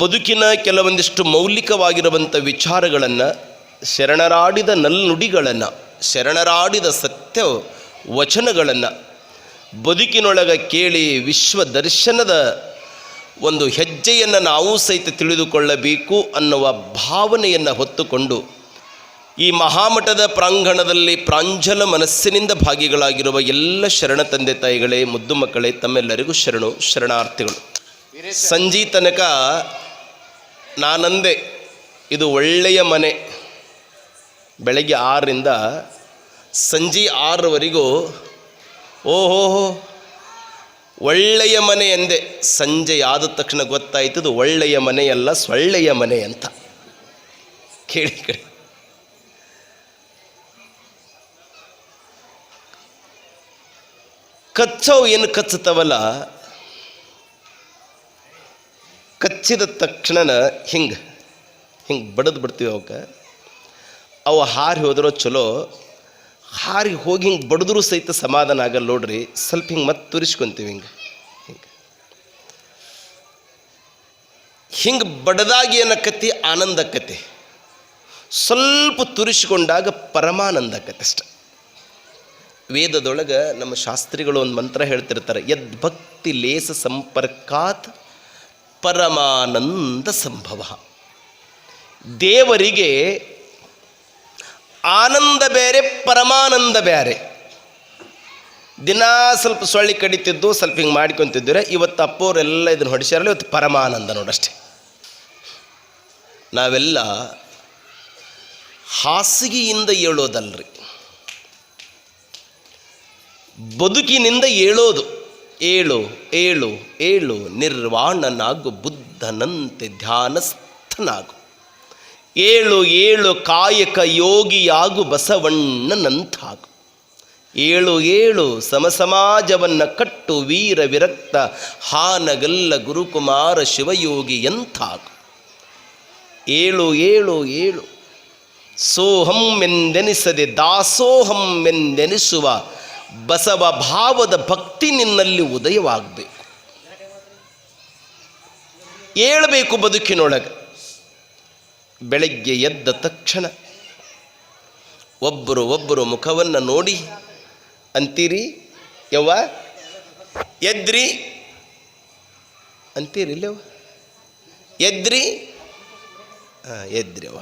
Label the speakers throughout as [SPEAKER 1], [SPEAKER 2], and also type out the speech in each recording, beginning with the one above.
[SPEAKER 1] ಬದುಕಿನ ಕೆಲವೊಂದಿಷ್ಟು ಮೌಲಿಕವಾಗಿರುವಂಥ ವಿಚಾರಗಳನ್ನು ಶರಣರಾಡಿದ ನಲ್ನುಡಿಗಳನ್ನು ಶರಣರಾಡಿದ ಸತ್ಯ ವಚನಗಳನ್ನು ಬದುಕಿನೊಳಗೆ ಕೇಳಿ ವಿಶ್ವ ದರ್ಶನದ ಒಂದು ಹೆಜ್ಜೆಯನ್ನು ನಾವು ಸಹಿತ ತಿಳಿದುಕೊಳ್ಳಬೇಕು ಅನ್ನುವ ಭಾವನೆಯನ್ನು ಹೊತ್ತುಕೊಂಡು ಈ ಮಹಾಮಠದ ಪ್ರಾಂಗಣದಲ್ಲಿ ಪ್ರಾಂಜಲ ಮನಸ್ಸಿನಿಂದ ಭಾಗಿಗಳಾಗಿರುವ ಎಲ್ಲ ಶರಣ ತಂದೆ ತಾಯಿಗಳೇ ಮುದ್ದು ಮಕ್ಕಳೇ ತಮ್ಮೆಲ್ಲರಿಗೂ ಶರಣು ಶರಣಾರ್ಥಿಗಳು. ಸಂಜೆ ತನಕ ನಾನಂದೆ, ಇದು ಒಳ್ಳೆಯ ಮನೆ. ಬೆಳಗ್ಗೆ ಆರರಿಂದ ಸಂಜೆ ಆರರವರೆಗೂ ಓಹೋಹೋ, ಒಳ್ಳೆಯ ಮನೆ ಎಂದೆ. ಸಂಜೆ ಆದ ತಕ್ಷಣ ಗೊತ್ತಾಯ್ತು, ಇದು ಒಳ್ಳೆಯ ಮನೆಯಲ್ಲ, ಸೊಳ್ಳೆಯ ಮನೆ ಅಂತ. ಕೇಳಿ ಕೇಳಿ ಕಚ್ಚವು ಏನು ಕಚ್ಚುತ್ತವಲ್ಲ? ಕಚ್ಚಿದ ತಕ್ಷಣ ಹಿಂಗೆ ಹಿಂಗೆ ಬಡದು ಬಿಡ್ತೀವಿ ಅವಕ್ಕೆ. ಅವು ಹಾರಿ ಹೋದರೂ ಚಲೋ, ಹಾರಿ ಹೋಗಿ ಹಿಂಗೆ ಬಡಿದ್ರೂ ಸಹಿತ ಸಮಾಧಾನ ಆಗಲ್ಲ ನೋಡ್ರಿ, ಸ್ವಲ್ಪ ಹಿಂಗೆ ಮತ್ತೆ ತುರಿಸ್ಕೊತೀವಿ ಹಿಂಗೆ ಹಿಂಗೆ. ಹಿಂಗೆ ಬಡದಾಗಿ ಏನಕ್ಕತಿ ಆನಂದಕ್ಕತಿ ಸ್ವಲ್ಪ ತುರಿಸ್ಕೊಂಡಾಗ ಪರಮಾನಂದಕ್ಕತಿ ಅಷ್ಟೆ. ವೇದದೊಳಗೆ ನಮ್ಮ ಶಾಸ್ತ್ರಿಗಳು ಒಂದು ಮಂತ್ರ ಹೇಳ್ತಿರ್ತಾರೆ, ಯದ್ ಭಕ್ತಿ ಲೇಸ ಸಂಪರ್ಕಾತ್ ಪರಮಾನಂದ ಸಂಭವ. ದೇವರಿಗೆ ಆನಂದ ಬೇರೆ, ಪರಮಾನಂದ ಬೇರೆ. ದಿನ ಸ್ವಲ್ಪ ಸೊಳ್ಳಿ ಕಡಿತಿದ್ದು, ಸ್ವಲ್ಪ ಹಿಂಗೆ ಮಾಡ್ಕೊತಿದ್ದರೆ, ಇವತ್ತು ಅಪ್ಪೋರೆಲ್ಲ ಇದನ್ನು ಹೊಡಿಸ್ಯಾರಲ್ಲ, ಇವತ್ತು ಪರಮಾನಂದ ನೋಡಷ್ಟೆ ನಾವೆಲ್ಲ ಹಾಸಿಗೆಯಿಂದ ಏಳೋದಲ್ರಿ. ಬದುಕಿನಿಂದ ಏಳೋದು. ಏಳು ಏಳು ಏಳು ನಿರ್ವಾಣನಾಗು ಬುದ್ಧನಂತೆ ಧ್ಯಾನಸ್ಥನಾಗು. ಏಳು ಏಳು ಕಾಯಕ ಯೋಗಿಯಾಗು ಬಸವಣ್ಣನಂತಾಗು ಏಳು ಏಳು ಸಮಸಮಾಜವನ್ನು ಕಟ್ಟು ವೀರ ವಿರಕ್ತ ಹಾನಗಲ್ಲ ಗುರುಕುಮಾರ ಶಿವಯೋಗಿ ಎಂತಾಗು ಏಳು ಏಳು ಏಳು ಸೋಹಂ ಎಂದೆನಿಸದೆ ದಾಸೋಹಂ ಎಂದೆನಿಸುವ ಬಸವ ಭಾವದ ಭಕ್ತಿ ನಿನ್ನಲ್ಲಿ ಉದಯವಾಗಬೇಕು. ಏಳಬೇಕು ಬದುಕಿನೊಳಗೆ. ಬೆಳಗ್ಗೆ ಎದ್ದ ತಕ್ಷಣ ಒಬ್ಬರು ಒಬ್ಬರು ಮುಖವನ್ನು ನೋಡಿ, ಅಂತೀರಿ, ಯವ್ವ, ಎದ್ರಿ, ಅಂತೀರಿ ಇಲ್ಲವ ಎದ್ರಿ, ಹಾಂ ಎದ್ರಿಯವ್ವ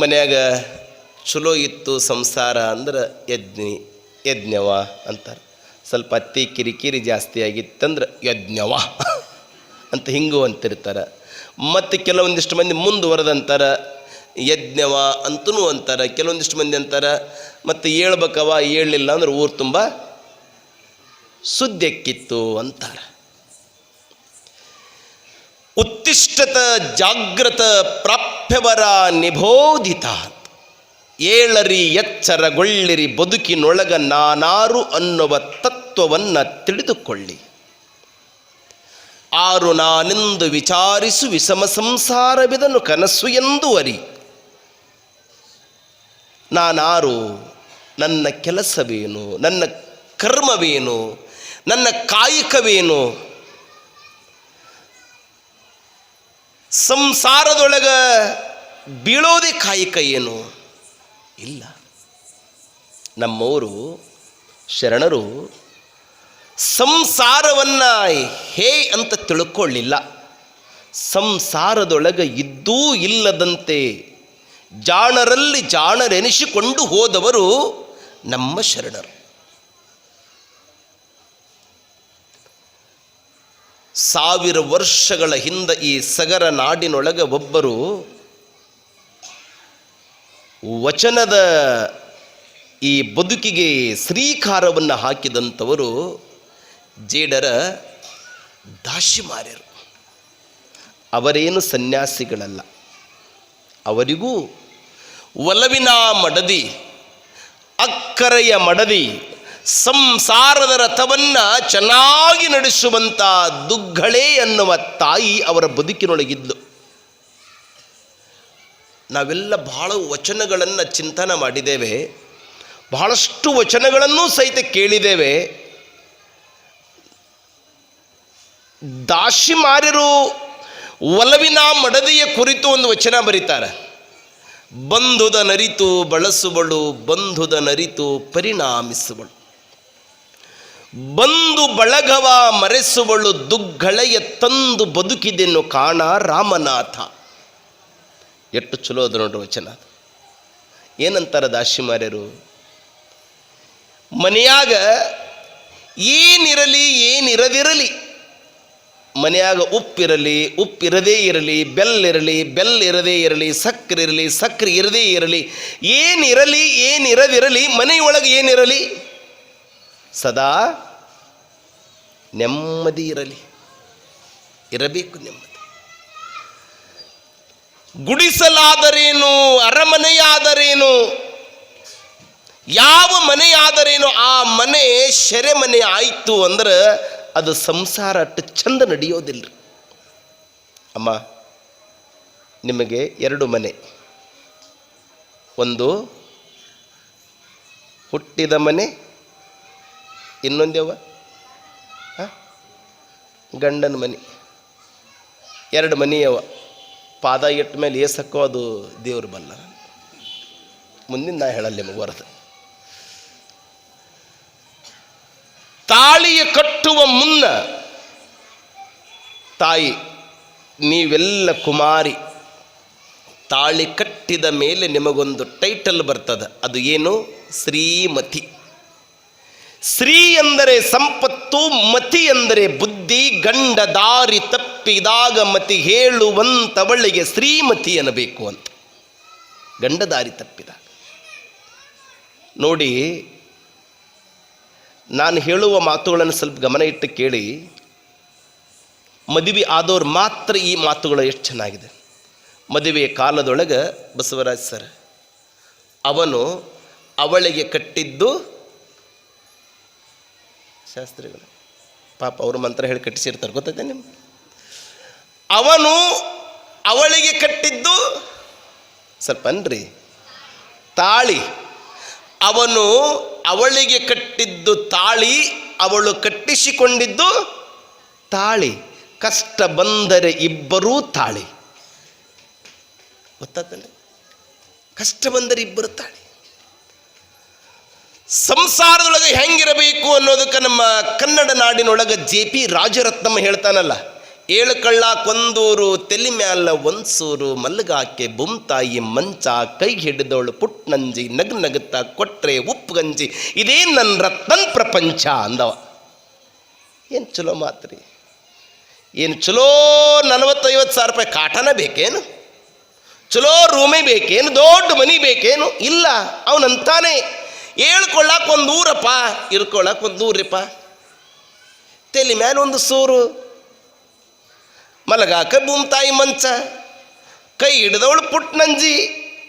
[SPEAKER 1] ಮನ್ಯಾಗ ಚಲೋ ಇತ್ತು ಸಂಸಾರ ಅಂದ್ರೆ ಯಜ್ಞಿ, ಯಜ್ಞವ ಅಂತಾರೆ. ಸ್ವಲ್ಪ ಅತ್ತಿ ಕಿರಿಕಿರಿ ಜಾಸ್ತಿ ಆಗಿತ್ತಂದ್ರೆ ಯಜ್ಞವ ಅಂತ ಹಿಂಗು ಅಂತಿರ್ತಾರೆ. ಮತ್ತು ಕೆಲವೊಂದಿಷ್ಟು ಮಂದಿ ಮುಂದುವರೆದಂತಾರೆ ಯಜ್ಞವ ಅಂತನೂ ಅಂತಾರೆ. ಕೆಲವೊಂದಿಷ್ಟು ಮಂದಿ ಅಂತಾರೆ, ಮತ್ತು ಹೇಳ್ಬೇಕವ ಹೇಳಲಿಲ್ಲ ಅಂದ್ರೆ ಊರು ತುಂಬ ಸುದ್ದಿಕ್ಕಿತ್ತು ಅಂತಾರೆ. ಉತ್ತಿಷ್ಟತ ಜಾಗ್ರತ ಪ್ರಾಪ್ಯವರ ನಿಬೋಧಿತ. ಏಳರಿ ಎಚ್ಚರಗೊಳ್ಳಿರಿ, ಬದುಕಿನೊಳಗ ನಾನಾರು ಅನ್ನುವ ತತ್ವವನ್ನು ತಿಳಿದುಕೊಳ್ಳಿ. ಆರು ನಾನೆಂದು ವಿಚಾರಿಸು, ವಿಷಮ ಸಂಸಾರವಿದನು ಕನಸು ಎಂದು ಅರಿ. ನಾನಾರು, ನನ್ನ ಕೆಲಸವೇನು, ನನ್ನ ಕರ್ಮವೇನು, ನನ್ನ ಕಾಯಕವೇನು? ಸಂಸಾರದೊಳಗ ಬೀಳೋದೇ ಕಾಯಕ ಏನು? ಇಲ್ಲ. ನಮ್ಮವರು ಶರಣರು ಸಂಸಾರವನ್ನು ಹೇ ಅಂತ ತಿಳ್ಕೊಳ್ಳಿಲ್ಲ. ಸಂಸಾರದೊಳಗೆ ಇದ್ದೂ ಇಲ್ಲದಂತೆ ಜಾಣರಲ್ಲಿ ಜಾಣರೆನಿಸಿಕೊಂಡು ಹೋದವರು ನಮ್ಮ ಶರಣರು. ಸಾವಿರ ವರ್ಷಗಳ ಹಿಂದೆ ಈ ಸಗರ ನಾಡಿನೊಳಗೆ ಒಬ್ಬರು ವಚನದ ಈ ಬದುಕಿಗೆ ಶ್ರೀಕಾರವನ್ನು ಹಾಕಿದಂಥವರು ಜೇಡರ ದಾಶಿಮಾರ್ಯರು. ಅವರೇನು ಸನ್ಯಾಸಿಗಳಲ್ಲ. ಅವರಿಗೂ ಒಲವಿನ ಮಡದಿ, ಅಕ್ಕರೆಯ ಮಡದಿ, ಸಂಸಾರದ ರಥವನ್ನು ಚೆನ್ನಾಗಿ ನಡೆಸುವಂಥ ದುಗ್ಗಳೇ ಅನ್ನುವ ತಾಯಿ ಅವರ ಬದುಕಿನೊಳಗಿದ್ಲು. ನಾವೆಲ್ಲ ಬಹಳ ವಚನಗಳನ್ನು ಚಿಂತನೆ ಮಾಡಿದ್ದೇವೆ. ಬಹಳಷ್ಟು ವಚನಗಳನ್ನೂ ಸಹಿತ ಕೇಳಿದ್ದೇವೆ. ದಾಶಿಮಾರ್ಯರು ಒಲವಿನ ಮಡದಿಯ ಕುರಿತು ಒಂದು ವಚನ ಬರೀತಾರೆ. ಬಂಧುದ ನರಿತು ಬಳಸುವಳು ಬಂಧುದ ನರಿತು ಪರಿಣಾಮಿಸುವಳು. ಬಂದು ಬಳಗವ ಮರೆಸುವಳು ದುಗ್ಗಳೆಯ ತಂದು ಬದುಕಿದೆನ್ನು ಕಾಣ ರಾಮನಾಥ. ಎಷ್ಟು ಚಲೋ ಅದು ನೋಡ್ರಿ ವಚನ. ಏನಂತಾರ ದಾಶಿಮಾರ್ಯರು ಮನೆಯಾಗ ಏನಿರಲಿ, ಏನಿರದಿರಲಿ, ಮನೆಯಾಗ ಉಪ್ಪಿರಲಿ, ಉಪ್ಪಿರದೇ ಇರಲಿ, ಬೆಲ್ಲಿರಲಿ, ಬೆಲ್ಲಿರದೇ ಇರಲಿ ಸಕ್ಕರೆ ಇರಲಿ ಸಕ್ಕರೆ ಇರದೇ ಇರಲಿ, ಏನಿರಲಿ, ಏನಿರದಿರಲಿ, ಮನೆಯೊಳಗೆ ಏನಿರಲಿ, ಸದಾ ನೆಮ್ಮದಿ ಇರಲಿ. ಇರಬೇಕು ನೆಮ್ಮದಿ. ಗುಡಿಸಲಾದರೇನು? ಅರಮನೆಯಾದರೇನು? ಯಾವ ಮನೆಯಾದರೇನು? ಆ ಮನೆ ಶೆರೆಮನೆ ಆಯಿತು ಅಂದ್ರೆ ಅದು ಸಂಸಾರ ಅಟ್ಟು ಚಂದ ನಡೆಯೋದಿಲ್ಲ ಅಮ್ಮ, ನಿಮಗೆ ಎರಡು ಮನೆ. ಒಂದು ಹುಟ್ಟಿದ ಮನೆ ಇನ್ನೊಂದ್ಯವ ಗಂಡನ ಮನೆ. ಎರಡು ಮನೆಯವ ಪಾದ ಇಟ್ಟ ಮೇಲೆ ಏಸಕ್ಕೋ ಅದು ದೇವ್ರು ಬಲ್ಲ. ಮುಂದಿನ ನಾ ಹೇಳಲ್ಲ ನಿಮಗೆ ವರದ ತಾಳಿಯ ಕಟ್ಟುವ ಮುನ್ನ ತಾಯಿ, ನೀವೆಲ್ಲ ಕುಮಾರಿ, ತಾಳಿ ಕಟ್ಟಿದ ಮೇಲೆ ನಿಮಗೊಂದು ಟೈಟಲ್ ಬರ್ತದೆ. ಅದು ಏನು? ಶ್ರೀಮತಿ. ಶ್ರೀ ಎಂದರೆ ಸಂಪತ್ತು, ಮತಿ ಎಂದರೆ ಬುದ್ಧಿ, ಗಂಡ ದಾರಿ ತಪ್ಪಿದಾಗ ಮತಿ ಹೇಳುವಂತವಳಿಗೆ ಶ್ರೀಮತಿ ಅನ್ನಬೇಕು ಅಂತ. ಗಂಡ ದಾರಿ ತಪ್ಪಿದಾಗ. ನೋಡಿ, ನಾನು ಹೇಳುವ ಮಾತುಗಳನ್ನು ಸ್ವಲ್ಪ ಗಮನ ಇಟ್ಟು ಕೇಳಿ. ಮದುವೆ ಆದವ್ರು ಮಾತ್ರ ಈ ಮಾತುಗಳು ಎಷ್ಟು ಚೆನ್ನಾಗಿದೆ. ಮದುವೆಯ ಕಾಲದೊಳಗೆ ಬಸವರಾಜ್ ಸರ್, ಅವನು ಅವಳಿಗೆ ಕಟ್ಟಿದ್ದು ಶಾಸ್ತ್ರಿಗಳು. ಪಾಪ ಅವರು ಮಂತ್ರ ಹೇಳಿ ಕಟ್ಟಿಸಿರ್ತಾರೆ ಗೊತ್ತೈತೆ ನಿಮ್ಗೆ? ಅವನು ಅವಳಿಗೆ ಕಟ್ಟಿದ್ದು ಸ್ವಲ್ಪ ಅನ್ರಿ. ತಾಳಿ. ಅವನು ಅವಳಿಗೆ ಕಟ್ಟಿದ್ದು ತಾಳಿ, ಅವಳು ಕಟ್ಟಿಸಿಕೊಂಡಿದ್ದು ತಾಳಿ. ಕಷ್ಟ ಬಂದರೆ ಇಬ್ಬರೂ ತಾಳಿ. ಗೊತ್ತಾತಲ್ಲ ಕಷ್ಟ ಬಂದರೆ ಇಬ್ಬರು ತಾಳಿ. ಸಂಸಾರದೊಳಗೆ ಹೆಂಗಿರಬೇಕು ಅನ್ನೋದಕ್ಕೆ ನಮ್ಮ ಕನ್ನಡ ನಾಡಿನೊಳಗೆ ಜೆ ಪಿ ರಾಜರತ್ನಮ್ಮ ಹೇಳ್ತಾನಲ್ಲ ಏಳು ಕಳ್ಳ ಕೊಂದೂರು, ತೆಲಿ ಮ್ಯಾಲ ಒಂದ್ಸೂರು ಮಲ್ಗಾಕೆ ಬುಮ್ತಾಯಿ ಮಂಚ, ಕೈ ಹಿಡಿದವಳು ಪುಟ್ನಂಜಿ, ನಗ್ ನಗುತ್ತ ಕೊಟ್ರೆ ಉಪ್ಪು ಗಂಜಿ, ಇದೇ ನನ್ನ ರತ್ನ ಪ್ರಪಂಚ ಅಂದವ. ಏನು ಚಲೋ ಮಾತ್ರಿ? ಏನು ಚಲೋ ನಲವತ್ತೈವತ್ತು ಸಾವಿರ ರೂಪಾಯಿ ಕಾಟನ ಬೇಕೇನು? ಚಲೋ ರೂಮೇ ಬೇಕೇನು? ದೊಡ್ಡ ಮನಿ ಬೇಕೇನು? ಇಲ್ಲ, ಅವನಂತಾನೆ ಹೇಳ್ಕೊಳ್ಳಕ್ಕೆ ಒಂದು ಊರಪ್ಪ ಇರ್ಕೊಳ್ಳಕ್ಕೆ ಒಂದು ಊರಿಪ್ಪ ತಲೆ ಮೇಲೆ ಒಂದು ಸೂರು ಮಲಗಾಕ ತಾಯಿ ಮಂಚ. ಕೈ ಹಿಡಿದವಳು ಪುಟ್ನಂಜಿ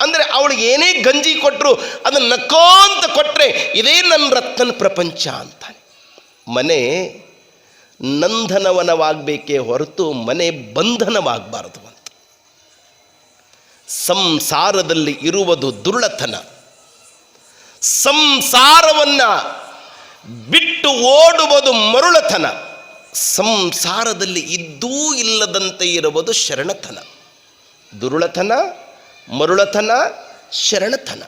[SPEAKER 1] ಅಂದರೆ ಅವಳಿಗೆ ಏನೇ ಗಂಜಿ ಕೊಟ್ಟರು ಅದನ್ನು ನಕ್ಕೋಂತ ಕೊಟ್ಟರೆ ಇದೇ ನನ್ನ ರತ್ನನ ಪ್ರಪಂಚ ಅಂತಾನೆ. ಮನೆ ನಂದನವನವಾಗಬೇಕೇ ಹೊರತು ಮನೆ ಬಂಧನವಾಗಬಾರದು ಅಂತ. ಸಂಸಾರದಲ್ಲಿ ಇರುವುದು ದುರ್ಳತನ ಸಂಸಾರವನ್ನು ಬಿಟ್ಟು ಓಡುವುದು ಮರುಳತನ ಸಂಸಾರದಲ್ಲಿ ಇದ್ದೂ ಇಲ್ಲದಂತೆ ಇರುವುದು ಶರಣತನ. ದುರುಳತನ ಮರುಳತನ ಶರಣತನ.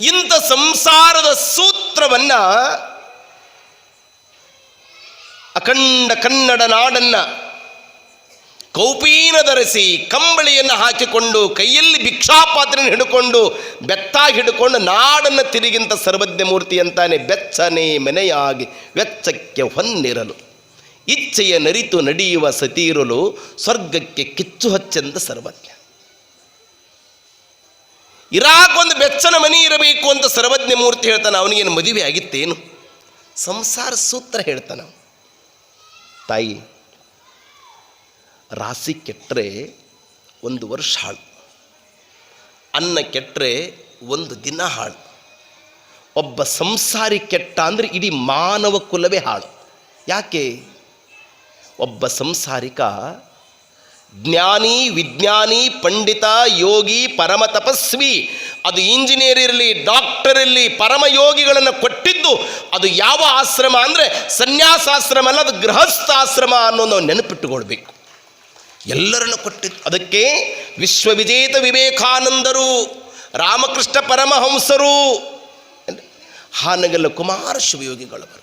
[SPEAKER 1] ಇಂಥ ಸಂಸಾರದ ಸೂತ್ರವನ್ನು ಅಖಂಡ ಕನ್ನಡ ನಾಡನ್ನ ಕೌಪೀನ ಧರಿಸಿ ಕಂಬಳಿಯನ್ನು ಹಾಕಿಕೊಂಡು ಕೈಯಲ್ಲಿ ಭಿಕ್ಷಾಪಾತ್ರೆಯನ್ನು ಹಿಡ್ಕೊಂಡು ಬೆತ್ತ ಹಿಡ್ಕೊಂಡು ನಾಡನ್ನು ತಿರುಗಿಂತ ಸರ್ವಜ್ಞ ಮೂರ್ತಿ ಅಂತಾನೆ ಬೆಚ್ಚನೆ ಮನೆಯಾಗಿ ವೆಚ್ಚಕ್ಕೆ ಹೊನ್ನಿರಲು. ಇಚ್ಛೆಯ ನರಿತು ನಡೆಯುವ ಸತೀರಲು ಸ್ವರ್ಗಕ್ಕೆ ಕಿಚ್ಚು ಹಚ್ಚೆಂದ ಸರ್ವಜ್ಞ. ಇರಾಕೊಂದು ಬೆಚ್ಚನ ಮನೆ ಇರಬೇಕು ಅಂತ ಸರ್ವಜ್ಞ ಮೂರ್ತಿ ಹೇಳ್ತಾನೆ, ಅವನಿಗೇನು ಮದುವೆ ಆಗಿತ್ತೇನು? ಸಂಸಾರ ಸೂತ್ರ ಹೇಳ್ತಾನೆ. ತಾಯಿ ರಾಶಿ ಕೆಟ್ಟರೆ ಒಂದು ವರ್ಷ ಹಾಳು. ಅನ್ನ ಕೆಟ್ಟರೆ ಒಂದು ದಿನ ಹಾಳು. ಒಬ್ಬ ಸಂಸಾರಿ ಕೆಟ್ಟ ಅಂದರೆ ಇಡೀ ಮಾನವ ಕುಲವೇ ಹಾಳು. ಯಾಕೆ? ಒಬ್ಬ ಸಂಸಾರಿಕ ಜ್ಞಾನಿ, ವಿಜ್ಞಾನಿ, ಪಂಡಿತ, ಯೋಗಿ, ಪರಮ ತಪಸ್ವಿ, ಅದು ಇಂಜಿನಿಯರ್ ಇರಲಿ, ಡಾಕ್ಟರ್ ಇರಲಿ ಪರಮಯೋಗಿಗಳನ್ನು ಕೊಟ್ಟಿದ್ದು ಅದು ಯಾವ ಆಶ್ರಮ ಅಂದರೆ ಸನ್ಯಾಸಾಶ್ರಮ ಅಲ್ಲ, ಅದು ಗೃಹಸ್ಥಾಶ್ರಮ ಅನ್ನೋ ನಾವು ನೆನಪಿಟ್ಟುಕೊಳ್ಬೇಕು. ಎಲ್ಲರನ್ನು ಕೊಟ್ಟಿತ್ತು. ಅದಕ್ಕೆ ವಿಶ್ವವಿಜೇತ ವಿವೇಕಾನಂದರು, ರಾಮಕೃಷ್ಣ ಪರಮಹಂಸರು ಹಾನಗಲ್ಲ ಕುಮಾರ ಶಿವಯೋಗಿಗಳವರು.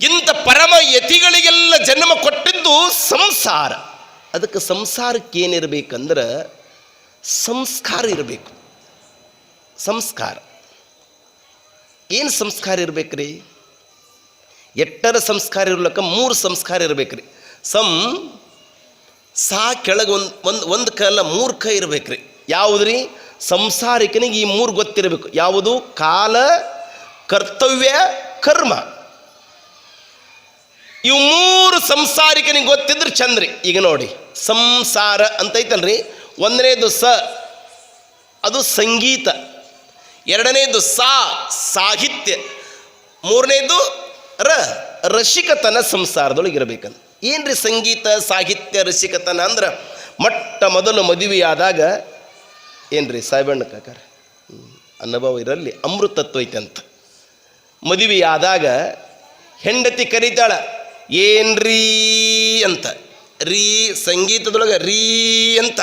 [SPEAKER 1] ಇಂಥ ಪರಮ ಯತಿಗಳಿಗೆಲ್ಲ ಜನ್ಮ ಕೊಟ್ಟಿದ್ದು ಸಂಸಾರ. ಅದಕ್ಕೆ ಸಂಸಾರಕ್ಕೆ ಏನಿರಬೇಕಂದ್ರೆ ಸಂಸ್ಕಾರ ಇರಬೇಕು. ಸಂಸ್ಕಾರ. ಏನು ಸಂಸ್ಕಾರ ಇರ್ಬೇಕ್ರಿ? ಎಟ್ಟರ ಸಂಸ್ಕಾರ ಇರ್ಲಕ್ಕ? ಮೂರು ಸಂಸ್ಕಾರ ಇರ್ಬೇಕ್ರಿ. ಸಂ ಸಾ ಕೆಳಗೆ ಒಂದು ಒಂದು ಒಂದು ಕಲ್ಲ ಮೂರು ಕೈ ರೀ ಯಾವುದ್ರಿ? ಸಂಸಾರಿಕನಿಗೆ ಈ ಮೂರು ಗೊತ್ತಿರಬೇಕು. ಯಾವುದು? ಕಾಲ, ಕರ್ತವ್ಯ, ಕರ್ಮ. ಇವು ಮೂರು ಸಂಸಾರಿಕನಿಗೆ ಗೊತ್ತಿದ್ರೆ ಚಂದ್ರಿ. ಈಗ ನೋಡಿ, ಸಂಸಾರ ಅಂತ ಐತಲ್ರಿ ಒಂದನೇದು ಸ, ಅದು ಸಂಗೀತ. ಎರಡನೇದು ಸಾ, ಸಾಹಿತ್ಯ. ಮೂರನೇದು ರ, ರಸಿಕತನ ಸಂಸಾರದೊಳಗೆ ಇರಬೇಕಂತ ಏನ್ರಿ ಸಂಗೀತ, ಸಾಹಿತ್ಯ, ರಸಿಕತನ ಅಂದ್ರೆ ಮೊಟ್ಟ ಮೊದಲು ಮದುವೆಯಾದಾಗ ಏನ್ರಿ ಸಾಹೇಬಣ್ಣ ಕಾಕಾರ? ಅನುಭವ ಇರಲಿ, ಅಮೃತತ್ವ ಐತೆ ಅಂತ. ಮದುವೆಯಾದಾಗ ಹೆಂಡತಿ ಕರೀತಾಳ, ಏನ್ರಿ ಅಂತ. ರೀ ಸಂಗೀತದೊಳಗೆ ರೀ ಅಂತ.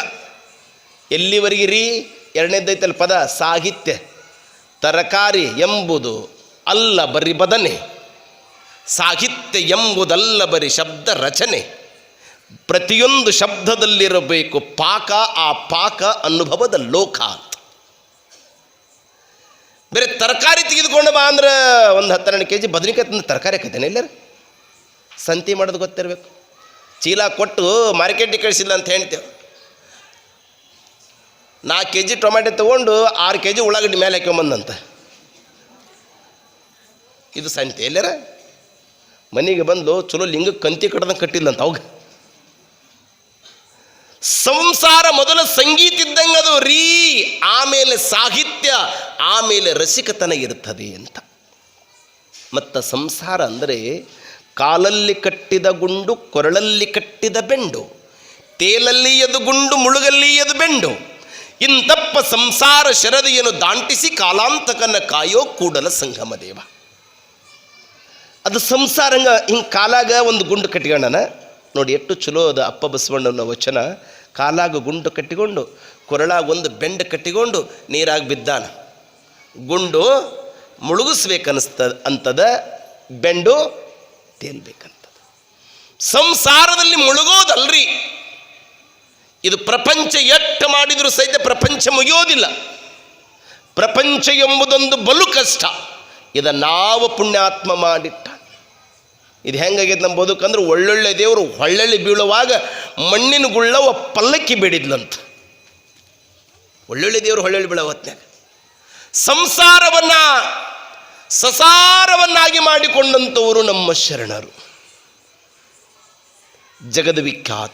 [SPEAKER 1] ಎಲ್ಲಿವರೆಗೆ ರೀ? ಎರಡನೇದೈತಲ್ಲ ಪದ, ಸಾಹಿತ್ಯ. ತರಕಾರಿ ಎಂಬುದು ಅಲ್ಲ ಬರೀ ಬದನೆ. ಸಾಹಿತ್ಯ ಎಂಬುದಲ್ಲ ಬರಿ ಶಬ್ದ ರಚನೆ. ಪ್ರತಿಯೊಂದು ಶಬ್ದದಲ್ಲಿರಬೇಕು ಪಾಕ, ಆ ಪಾಕ ಅನುಭವದ ಲೋಕ ಅಂತ. ಬೇರೆ ತರಕಾರಿ ತೆಗೆದುಕೊಂಡು ಬಾ ಅಂದ್ರೆ ಒಂದು ಹತ್ತೆರಡು ಕೆ ಜಿ ಬದನೆಕಾಯಿ ತಂದು ತರಕಾರಿ ಹಾಕತ್ತೇನೆ ಇಲ್ಲ ಸಂತಿ ಮಾಡೋದು ಗೊತ್ತಿರಬೇಕು. ಚೀಲ ಕೊಟ್ಟು ಮಾರ್ಕೆಟಿಗೆ ಕಳಿಸಿಲ್ಲ ಅಂತ ಹೇಳ್ತೇವೆ. ನಾಲ್ಕು ಕೆ ಜಿ ಟೊಮ್ಯಾಟೊ ತೊಗೊಂಡು ಆರು ಕೆ ಜಿ ಉಳ್ಳಾಗಡ್ಡಿ ಮೇಲೆ ಹಾಕೊಂಬಂದಂತ ಇದು ಸಂತೆ ಎಲ್ಲರ ಮನೆಗೆ ಬಂದು ಚಲೋ ಲಿಂಗ ಕಂತಿ ಕಡ್ದಂಗೆ ಕಟ್ಟಿಲ್ಲಂತ ಅವಾಗ ಸಂಸಾರ ಮೊದಲ ಸಂಗೀತ ಇದ್ದಂಗೆ ಅದು ರೀ, ಆಮೇಲೆ ಸಾಹಿತ್ಯ, ಆಮೇಲೆ ರಸಿಕತನ ಇರ್ತದೆ ಅಂತ. ಮತ್ತು ಸಂಸಾರ ಅಂದರೆ ಕಾಲಲ್ಲಿ ಕಟ್ಟಿದ ಗುಂಡು, ಕೊರಳಲ್ಲಿ ಕಟ್ಟಿದ ಬೆಂಡು, ತೇಲಲ್ಲಿ ಎದು ಗುಂಡು, ಮುಳುಗಲ್ಲಿ ಎದು ಬೆಂಡು. ಇಂತಪ್ಪ ಸಂಸಾರ ಶರದಿಯನ್ನು ದಾಂಟಿಸಿ ಕಾಲಾಂತಕನ ಕಾಯೋ ಕೂಡಲ ಸಂಗಮ ದೇವ. ಅದು ಸಂಸಾರಂಗ ಹಿಂಗೆ ಕಾಲಾಗ ಒಂದು ಗುಂಡು ಕಟ್ಕೊಂಡನ ನೋಡಿ ಎಷ್ಟು ಚಲೋ ಅದ ಅಪ್ಪ ಬಸವಣ್ಣನ ವಚನ. ಕಾಲಾಗ ಗುಂಡು ಕಟ್ಟಿಕೊಂಡು, ಕೊರಳಾಗ ಒಂದು ಬೆಂಡ್ ಕಟ್ಟಿಕೊಂಡು ನೀರಾಗಿ ಬಿದ್ದಾನ. ಗುಂಡು ಮುಳುಗಿಸ್ಬೇಕನ್ನಿಸ್ತ ಅಂತದ, ಬೆಂಡು ತೇಲ್ಬೇಕಂತದ. ಸಂಸಾರದಲ್ಲಿ ಮುಳುಗೋದಲ್ರಿ. ಇದು ಪ್ರಪಂಚ ಎಟ್ಟು ಮಾಡಿದರೂ ಸಹಿತ ಪ್ರಪಂಚ ಮುಗಿಯೋದಿಲ್ಲ. ಪ್ರಪಂಚ ಎಂಬುದೊಂದು ಬಲು ಕಷ್ಟ. ಇದ ನಾವು ಪುಣ್ಯಾತ್ಮ ಮಾಡಿಟ್ಟ ಇದು ಹೆಂಗಾಗೈತೆ ನಮ್ಮ ಬದುಕಂದ್ರೆ ಒಳ್ಳೊಳ್ಳೆ ದೇವರು ಹೊಳ್ಳೆಳ್ಳಿ ಬೀಳುವಾಗ ಮಣ್ಣಿನ ಗುಳ್ಳವ ಪಲ್ಲಕ್ಕಿ ಬೇಡಿದ್ಲಂತ. ಒಳ್ಳೊಳ್ಳೆ ದೇವರು ಹೊಳ್ಳಳ್ಳಿ ಬೀಳೋ ಹೊತ್ನ್ಯಾಗ. ಸಂಸಾರವನ್ನ ಸಸಾರವನ್ನಾಗಿ ಮಾಡಿಕೊಂಡಂಥವರು ನಮ್ಮ ಶರಣರು. ಜಗದ್ವಿಖ್ಯಾತ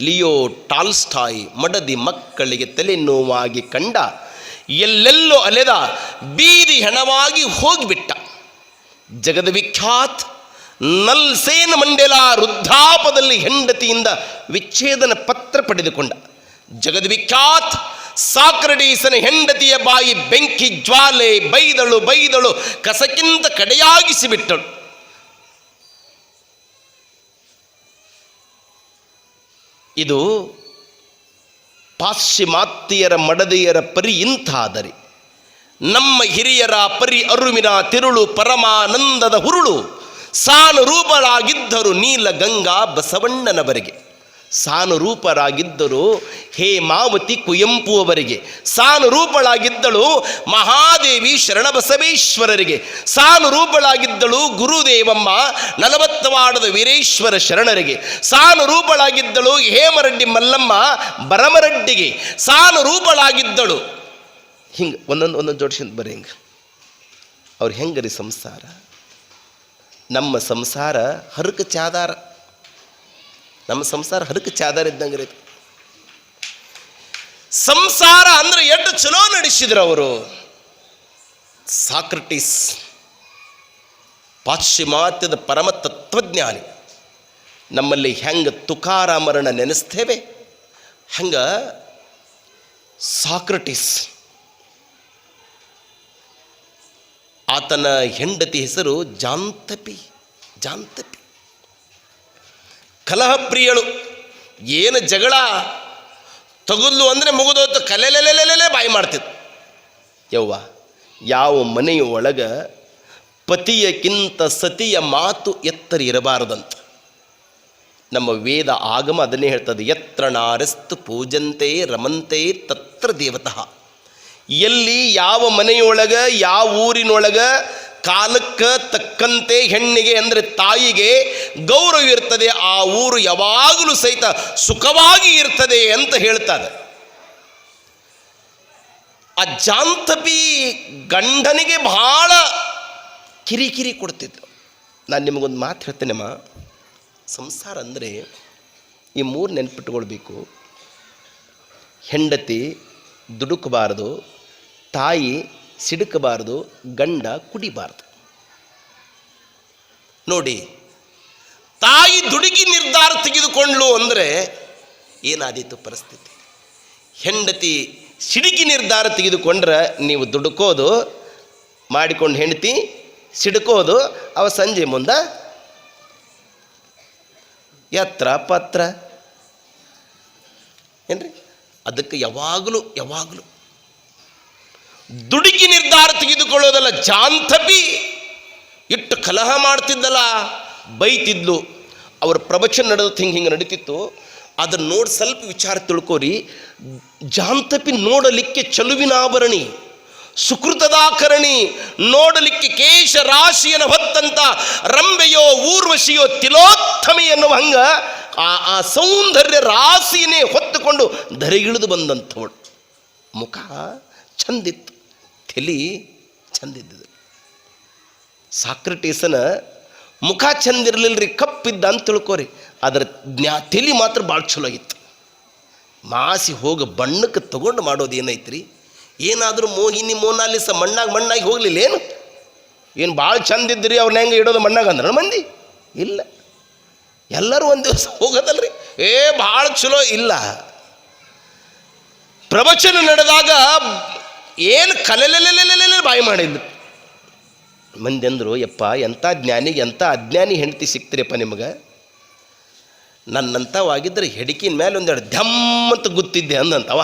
[SPEAKER 1] ಲಿಯೋ ಟಾಲ್ಸ್ಟಾಯ್ ಮಡದಿ ಮಕ್ಕಳಿಗೆ ತಲೆನೋವಾಗಿ ಕಂಡ ಎಲ್ಲೆಲ್ಲೋ ಅಲೆದ ಬೀದಿ ಹೆಣವಾಗಿ ಹೋಗಿಬಿಟ್ಟ. ಜಗದ್ವಿಖ್ಯಾತ್ ನಲ್ಸೇನ್ ಮಂಡೇಲಾ ವೃದ್ಧಾಪದಲ್ಲಿ ಹೆಂಡತಿಯಿಂದ ವಿಚ್ಛೇದನ ಪತ್ರ ಪಡೆದುಕೊಂಡ. ಜಗದ್ವಿಖ್ಯಾತ್ ಸಾಕ್ರಡೀಸನ ಹೆಂಡತಿಯ ಬಾಯಿ ಬೆಂಕಿ ಜ್ವಾಲೆ ಬೈದಳು ಬೈದಳು ಕಸಕ್ಕಿಂತ ಕಡೆಯಾಗಿಸಿಬಿಟ್ಟಳು. ಇದು ಪಾಶ್ಚಿಮಾತ್ಯರ ಮಡದಿಯರ ಪರಿ ಇಂತಾದರೆ ನಮ್ಮ ಹಿರಿಯರ ಪರಿ ಅರುವಿನ ತಿರುಳು ಪರಮಾನಂದದ ಹುರುಳು. ಸಾನುರೂಪರಾಗಿದ್ದರು ನೀಲ ಗಂಗಾ ಬಸವಣ್ಣನವರಿಗೆ. ಸಾನುರೂಪರಾಗಿದ್ದರು ಹೇಮಾವತಿ ಕುವೆಂಪು ಅವರಿಗೆ ಸಾನುರೂಪಳಾಗಿದ್ದಳು ಮಹಾದೇವಿ ಶರಣಬಸವೇಶ್ವರರಿಗೆ. ಸಾನುರೂಪಳಾಗಿದ್ದಳು ಗುರುದೇವಮ್ಮ ನಲವತ್ತವಾಡದ ವೀರೇಶ್ವರ ಶರಣರಿಗೆ. ಸಾನುರೂಪಳಾಗಿದ್ದಳು ಹೇಮರಡ್ಡಿ ಮಲ್ಲಮ್ಮ ಬರಮರಡ್ಡಿಗೆ ಸಾನುರೂಪಳಾಗಿದ್ದಳು ಹಿಂಗೆ ಒಂದೊಂದು ಒಂದೊಂದು ಜೋಡಿಸಿಂದ ಬರ್ರಿ ಹಿಂಗೆ. ಅವ್ರು ಹೆಂಗೆ ರೀ ಸಂಸಾರ? ನಮ್ಮ ಸಂಸಾರ ಹರಕ ಚಾದಾರ. ನಮ್ಮ ಸಂಸಾರ ಹರಕ ಚಾದಾರ ಇದ್ದಂಗೆ ರೀ ಸಂಸಾರ ಅಂದ್ರೆ ಎಷ್ಟು ಚಲೋ ನಡೆಸಿದ್ರು ಅವರು. ಸಾಕ್ರಟಿಸ್, ಪಾಶ್ಚಿಮಾತ್ಯದ ಪರಮ ತತ್ವಜ್ಞಾನಿ. ನಮ್ಮಲ್ಲಿ ಹೆಂಗೆ ತುಕಾರಾಮರನ್ನ ನೆನೆಸ್ತೇವೆ? ಹಂಗೆ ಸಾಕ್ರಟಿಸ್ ಆತನ ಹೆಂಡತಿ ಹೆಸರು ಜಾಂತಪಿ ಜಾಂತಪಿ. ಕಲಹಪ್ರಿಯಳು ಏನು ಜಗಳ ತಗುದ್ಲು ಅಂದರೆ ಮುಗಿದೋತು ಕಲೆಲೆಲೆಲೆಲೆ ಬಾಯಿ ಮಾಡ್ತಿತ್ತು. ಯವ್ವ, ಯಾವ ಮನೆಯ ಒಳಗೆ ಪತಿಯಕ್ಕಿಂತ ಸತಿಯ ಮಾತು ಎತ್ತರ ಇರಬಾರದಂತ. ನಮ್ಮ ವೇದ ಆಗಮ ಅದನ್ನೇ ಹೇಳ್ತದೆ, ಎತ್ರ ನಾರಸ್ತು ಪೂಜಂತೆ ರಮಂತೆ ತತ್ರ ದೇವತಃ. ಎಲ್ಲಿ ಯಾವ ಮನೆಯೊಳಗ, ಯಾವ ಊರಿನೊಳಗ ಕಾಲಕ್ಕೆ ತಕ್ಕಂತೆ ಹೆಣ್ಣಿಗೆ ಅಂದರೆ ತಾಯಿಗೆ ಗೌರವ ಇರ್ತದೆ, ಆ ಊರು ಯಾವಾಗಲೂ ಸಹಿತ ಸುಖವಾಗಿ ಇರ್ತದೆ ಅಂತ ಹೇಳ್ತಾರೆ ಆ ಜಾಂತಪಿ ಗಂಡನಿಗೆ ಬಹಳ ಕಿರಿಕಿರಿ ಕೊಡ್ತಿದ್ರು ನಾನು ನಿಮಗೊಂದು ಮಾತು ಹೇಳ್ತೇನೆಮ್ಮ ಸಂಸಾರ ಅಂದರೆ ಈ ಮೂರು ನೆನ್ಪಿಟ್ಕೊಳ್ಬೇಕು. ಹೆಂಡತಿ ದುಡುಕಬಾರದು ತಾಯಿ ಸಿಡುಕಬಾರದು, ಗಂಡ ಕುಡಿಬಾರದು. ನೋಡಿ, ತಾಯಿ ದುಡುಗಿ ನಿರ್ಧಾರ ತೆಗೆದುಕೊಂಡ್ಲು ಅಂದರೆ ಏನಾದೀತು ಪರಿಸ್ಥಿತಿ? ಹೆಂಡತಿ ಸಿಡುಕಿ ನಿರ್ಧಾರ ತೆಗೆದುಕೊಂಡ್ರೆ ನೀವು ದುಡುಕೋದು, ಮಾಡಿಕೊಂಡು ಹೆಂಡತಿ ಸಿಡುಕೋದು, ಅವ ಸಂಜೆ ಮುಂದೆ ಎತ್ರ ಪತ್ರ. ಏನ್ರಿ? ಅದಕ್ಕೆ ಯಾವಾಗಲೂ ಯಾವಾಗಲೂ ದುಡುಕಿ ನಿರ್ಧಾರ ತೆಗೆದುಕೊಳ್ಳೋದಲ್ಲ ಜಾಂತಪಿ ಇಟ್ಟು ಕಲಹ ಮಾಡ್ತಿದ್ದಲ್ಲ, ಬೈತಿದ್ಲು. ಅವ್ರ ಪ್ರವಚನ ನಡೆದತ್ತು ಹಿಂಗೆ ಹಿಂಗೆ ನಡೀತಿತ್ತು. ಅದನ್ನು ನೋಡಿ ಸ್ವಲ್ಪ ವಿಚಾರ ತಿಳ್ಕೋರಿ. ಜಾಂತಪಿ ನೋಡಲಿಕ್ಕೆ ಚಲುವಿನಾಭರಣಿ, ಸುಕೃತದಾಕರಣಿ, ನೋಡಲಿಕ್ಕೆ ಕೇಶ ರಾಶಿಯನ್ನು ಹೊತ್ತಂತ ರಂಬೆಯೋ, ಊರ್ವಶಿಯೋ ತಿಲೋತ್ತಮಿ ಎನ್ನುವ ಹಂಗ ಆ ಆ ಸೌಂದರ್ಯ ರಾಶಿಯನ್ನೇ ಹೊತ್ತುಕೊಂಡು ಧರೆಗಿಳಿದು ಬಂದಂಥವಳು. ಮುಖ ಚಂದಿತ್ತು. ತಲಿ ಚಂದಿದ್ದದು ಸಾಕ್ರಟೀಸನ ಮುಖ ಚಂದಿರಲಿಲ್ಲರಿ ಕಪ್ಪಿದ್ದ ಅಂತ ತಿಳ್ಕೊರಿ. ಅದರ ಜ್ಞಾ, ತೆಲಿ ಮಾತ್ರ ಭಾಳ ಚಲೋ ಇತ್ತು ಮಾಸಿ ಹೋಗಿ ಬಣ್ಣಕ್ಕೆ ತಗೊಂಡು ಮಾಡೋದು ಏನೈತ್ರಿ? ಏನಾದರೂ ಮೋಹಿನಿ ಮೋನಾಲಿಸ ಮಣ್ಣಾಗ ಮಣ್ಣಾಗಿ ಹೋಗಲಿಲ್ಲ ಏನು? ಏನು ಭಾಳ ಚಂದ ಇದ್ರಿ ಅವ್ರನ್ನ ಹೆಂಗೆ ಇಡೋದು ಮಣ್ಣಾಗ ಅಂದ್ರೆ ಮಂದಿ? ಇಲ್ಲ. ಎಲ್ಲರೂ ಒಂದು ದಿವಸ ಹೋಗೋದಲ್ರಿ. ಏ ಭಾಳ ಚಲೋ, ಇಲ್ಲ. ಪ್ರವಚನ ನಡೆದಾಗ ಏನು ಕಲೆಲೆಲೆಲೆಲೆಲೆ ಬಾಯಿ ಮಾಡಿದ್ರು ಮಂದಿ ಅಂದರು, ಯಪ್ಪ ಎಂಥ ಜ್ಞಾನಿಗೆ ಎಂಥ ಅಜ್ಞಾನಿ ಹೆಂಡತಿ ಸಿಕ್ತಿರಪ್ಪ ನಿಮಗೆ? ನನ್ನಂಥವಾಗಿದ್ದರೆ ಹೆಡಕಿನ ಮೇಲೆ ಒಂದೆರಡು ಧಮ್ ಅಂತ ಗುತ್ತಿದ್ದೆ ಅಂದಂತವ.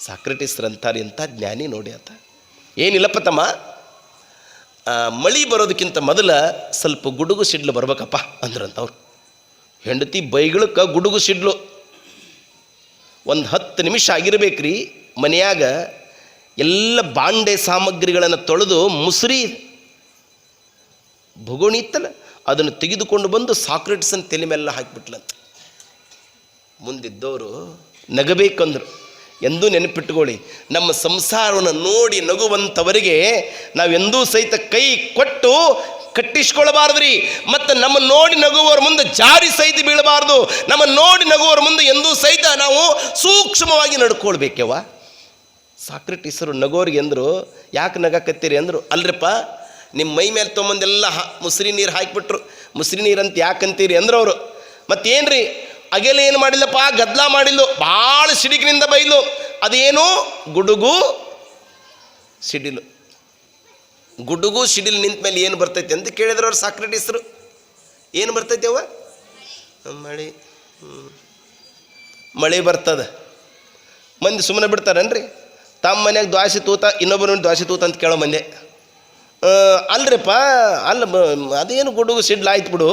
[SPEAKER 1] ಸಾಕ್ರೆಟಿಸ್ರಂತಾರೆ ಎಂಥ ಜ್ಞಾನಿ ನೋಡಿ ಅಂತ ಏನಿಲ್ಲಪ್ಪ ತಮ್ಮ? ಮಳಿ ಬರೋದಕ್ಕಿಂತ ಮೊದಲ ಸ್ವಲ್ಪ ಗುಡುಗು ಸಿಡ್ಲು ಬರ್ಬೇಕಪ್ಪ ಅಂದ್ರಂತವ್ರು. ಹೆಂಡತಿ ಬೈಗಳಕ್ಕೆ ಗುಡುಗು ಸಿಡ್ಲು. ಒಂದು ಹತ್ತು ನಿಮಿಷ ಆಗಿರ್ಬೇಕ್ರಿ ಮನೆಯಾಗ ಎಲ್ಲ ಬಾಂಡೆ ಸಾಮಗ್ರಿಗಳನ್ನು ತೊಳೆದು ಮುಸುರಿ ಭುಗೋಣಿ ಇತ್ತಲ್ಲ, ಅದನ್ನು ತೆಗೆದುಕೊಂಡು ಬಂದು ಸಾಕ್ರೆಟ್ಸನ್ ತಲೆ ಮೇಲೆ ಹಾಕಿಬಿಟ್ಲಂತ. ಮುಂದಿದ್ದವರು ನಗಬೇಕಂದ್ರು. ಎಂದೂ ನೆನಪಿಟ್ಟುಕೊಳ್ಳಿ ನಮ್ಮ ಸಂಸಾರವನ್ನು ನೋಡಿ ನಗುವಂಥವರಿಗೆ ನಾವೆಂದೂ ಸಹಿತ ಕೈ ಕೊಟ್ಟು ಕಟ್ಟಿಸ್ಕೊಳ್ಬಾರ್ದ್ರಿ. ಮತ್ತು ನಮ್ಮ ನೋಡಿ ನಗುವವರ ಮುಂದೆ ಜಾರಿ ಸಹಿತ ಬೀಳಬಾರ್ದು. ನಮ್ಮ ನೋಡಿ ನಗುವವರ ಮುಂದೆ ಎಂದೂ ಸಹಿತ ನಾವು ಸೂಕ್ಷ್ಮವಾಗಿ ನಡ್ಕೊಳ್ಬೇಕೆವ ಸಾಕ್ರೆಟಿಸರು ನಗೋರಿಗೆ ಅಂದರು, ಯಾಕೆ ನಗಕತ್ತೀರಿ ಅಂದರು, ಅಲ್ರಿಪ್ಪ ನಿಮ್ಮ ಮೈ ಮೇಲೆ ತೊಗೊಂಬಂದೆಲ್ಲ ಹಾ, ಮುಸ್ರಿ ನೀರು ಹಾಕಿಬಿಟ್ರು. ಮುಸ್ರಿ ನೀರು ಅಂತ ಯಾಕಂತೀರಿ ಅಂದ್ರೆ ಅವರು. ಮತ್ತೇನ್ರಿ ಅಗೆಲ್ಲ ಏನು ಮಾಡಿಲ್ಲಪ್ಪ, ಗದ್ಲ ಮಾಡಿಲ್ಲು, ಭಾಳ ಸಿಡಿಗಿನಿಂದ ಬೈಲು ಅದೇನು, ಗುಡುಗು ಸಿಡಿಲು. ಗುಡುಗು ಸಿಡಿಲು ನಿಂತ ಮೇಲೆ ಏನು ಬರ್ತೈತೆ ಅಂತ ಕೇಳಿದ್ರು ಅವ್ರು ಸಾಕ್ರೆಟಿಸರು. ಏನು ಬರ್ತೈತೆ ಅವ ಮಳೆ. ಮಳೆ ಬರ್ತದೆ. ಮಂದಿ ಸುಮ್ಮನೆ ಬಿಡ್ತಾರನ್ರಿ? ತಮ್ಮ ಮನ್ಯಾಗ ದ್ವಾಸಿ ತೂತ ಇನ್ನೊಬ್ಬರ ದ್ವಾಸಿ ತೂತ ಅಂತ ಕೇಳೋ ಮಂದೆ. ಅಲ್ರಿಪ್ಪ, ಅಲ್ಲ ಅದೇನು ಗುಡುಗು ಸಿಡ್ಲಾಯ್ತು ಬಿಡು.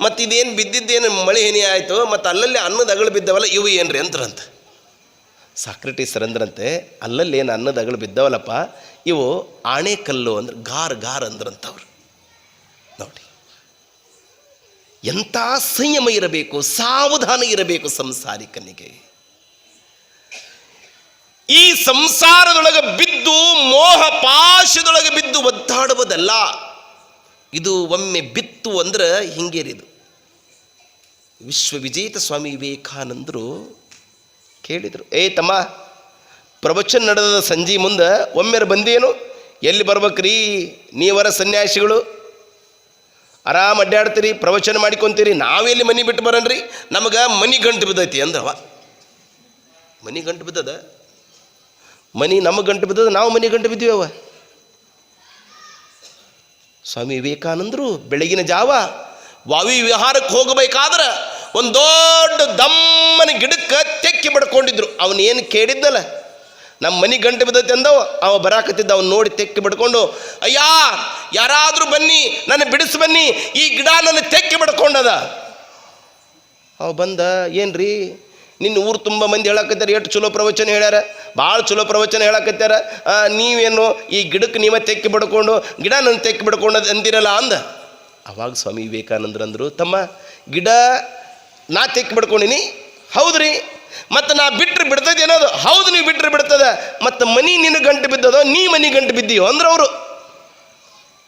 [SPEAKER 1] ಮತ್ತು ಇದೇನು ಬಿದ್ದಿದ್ದೇನು ಮಳೆ ಹೆನಿ ಆಯಿತು, ಮತ್ತು ಅಲ್ಲಲ್ಲಿ ಅನ್ನದ ಅಗಳು ಬಿದ್ದವಲ್ಲ, ಇವು ಏನು ರೀ ಅಂದ್ರಂತ ಸಾಕ್ರೆಟೀಸರ್ ಅಂದ್ರಂತೆ ಅಲ್ಲಲ್ಲಿ ಏನು ಅನ್ನದ ಅಗಳು ಬಿದ್ದವಲ್ಲಪ್ಪ, ಇವು ಆಣೆಕಲ್ಲು ಅಂದ್ರೆ, ಗಾರ್ ಗಾರ್ ಅಂದ್ರಂತವ್ರು. ನೋಡಿ. ಎಂಥ ಸಂಯಮ ಇರಬೇಕು, ಸಾವಧಾನ ಇರಬೇಕು ಸಂಸಾರಿಕನಿಗೆ. ಈ ಸಂಸಾರದೊಳಗೆ ಬಿದ್ದು, ಮೋಹ ಪಾಶದೊಳಗೆ ಬಿದ್ದು ಒದ್ದಾಡುವುದಲ್ಲ, ಇದು ಒಮ್ಮೆ ಬಿತ್ತು ಅಂದ್ರೆ ಹಿಂಗೇರಿದು. ವಿಶ್ವವಿಜೇತ ಸ್ವಾಮಿ ವಿವೇಕಾನಂದರು ಕೇಳಿದರು, ಏ ತಮ್ಮ, ಪ್ರವಚನ ನಡೆದ ಸಂಜೆ ಮುಂದೆ ಒಮ್ಮೆರ ಬಂದೇನು? ಎಲ್ಲಿ ಬರ್ಬೇಕ್ರಿ? ನೀವರ ಸನ್ಯಾಸಿಗಳು? ಆರಾಮ್ ಅಡ್ಡಾಡ್ತೀರಿ, ಪ್ರವಚನ ಮಾಡಿಕೊಂತೀರಿ, ನಾವೆಲ್ಲಿ ಮನೆ ಬಿಟ್ಟು ಬರನ್ರಿ? ನಮಗೆ ಮನಿ ಗಂಟು ಬಿದ್ದೈತಿ ಅಂದ್ರವ. ಮನಿ ಗಂಟು ಬಿದ್ದದ? ಮನಿ ನಮ್ಮ ಗಂಟು ಬಿದ್ದದ ನಾವು ಮನಿ ಗಂಟು ಬಿದ್ದೀವವ ಸ್ವಾಮಿ ವಿವೇಕಾನಂದರು ಬೆಳಗಿನ ಜಾವ ವಾವಿ ವಿಹಾರಕ್ಕೆ ಹೋಗಬೇಕಾದ್ರೆ ಒಂದು ದೊಡ್ಡ ದಮ್ಮನ ಗಿಡಕ್ಕೆ ತೆಕ್ಕಿ ಬಡ್ಕೊಂಡಿದ್ರು. ಅವನೇನು ಕೇಳಿದ್ದಲ್ಲ, ನಮ್ಮ ಮನೆ ಗಂಟೆ ಬಿದ್ದೈತೆ ಅಂದವ, ಅವ ಬರಾಕತ್ತಿದ್ದ, ಅವ್ನು ನೋಡಿ ತೆಕ್ಕಿ ಬಿಡ್ಕೊಂಡು, ಅಯ್ಯ, ಯಾರಾದರೂ ಬನ್ನಿ, ನನ್ನ ಬಿಡಿಸಿ ಬನ್ನಿ, ಈ ಗಿಡ ನನ್ನ ತೆಕ್ಕಿ ಬಡ್ಕೊಂಡದ. ಅವ ಬಂದ, ಏನ್ರಿ, ನಿನ್ನ ಊರು ತುಂಬ ಮಂದಿ ಹೇಳಕತ್ತಾರೆ ಎಷ್ಟು ಚಲೋ ಪ್ರವಚನ ಹೇಳ್ಯಾರ. ಭಾಳ ಚಲೋ ಪ್ರವಚನ ಹೇಳಕತ್ತಾರ ನೀವೇನು ಈ ಗಿಡಕ್ಕೆ ನೀವೇ ತೆಕ್ಕಿ ಬಿಡ್ಕೊಂಡು ಗಿಡ ನನ್ನ ತೆಕ್ಕಿ ಬಿಡ್ಕೊಂಡು ಅಂದಿರಲ್ಲ ಅಂದ. ಅವಾಗ ಸ್ವಾಮಿ ವಿವೇಕಾನಂದ್ರ ಅಂದರು, ತಮ್ಮ ಗಿಡ ನಾ ತೆಕ್ಕಿ ಬಿಡ್ಕೊಂಡಿನಿ, ಹೌದ್ರಿ. ಮತ್ತು ನಾ ಬಿಟ್ಟರೆ ಬಿಡ್ತದೆ ಅನ್ನೋದು, ಹೌದು ನೀವು ಬಿಟ್ಟರೆ ಬಿಡ್ತದೆ. ಮತ್ತು ಮನಿ ನಿನ್ನ ಗಂಟು ಬಿದ್ದದೋ, ನೀ ಮನಿ ಗಂಟು ಬಿದ್ದೀಯೋ ಅಂದ್ರೆ ಅವರು.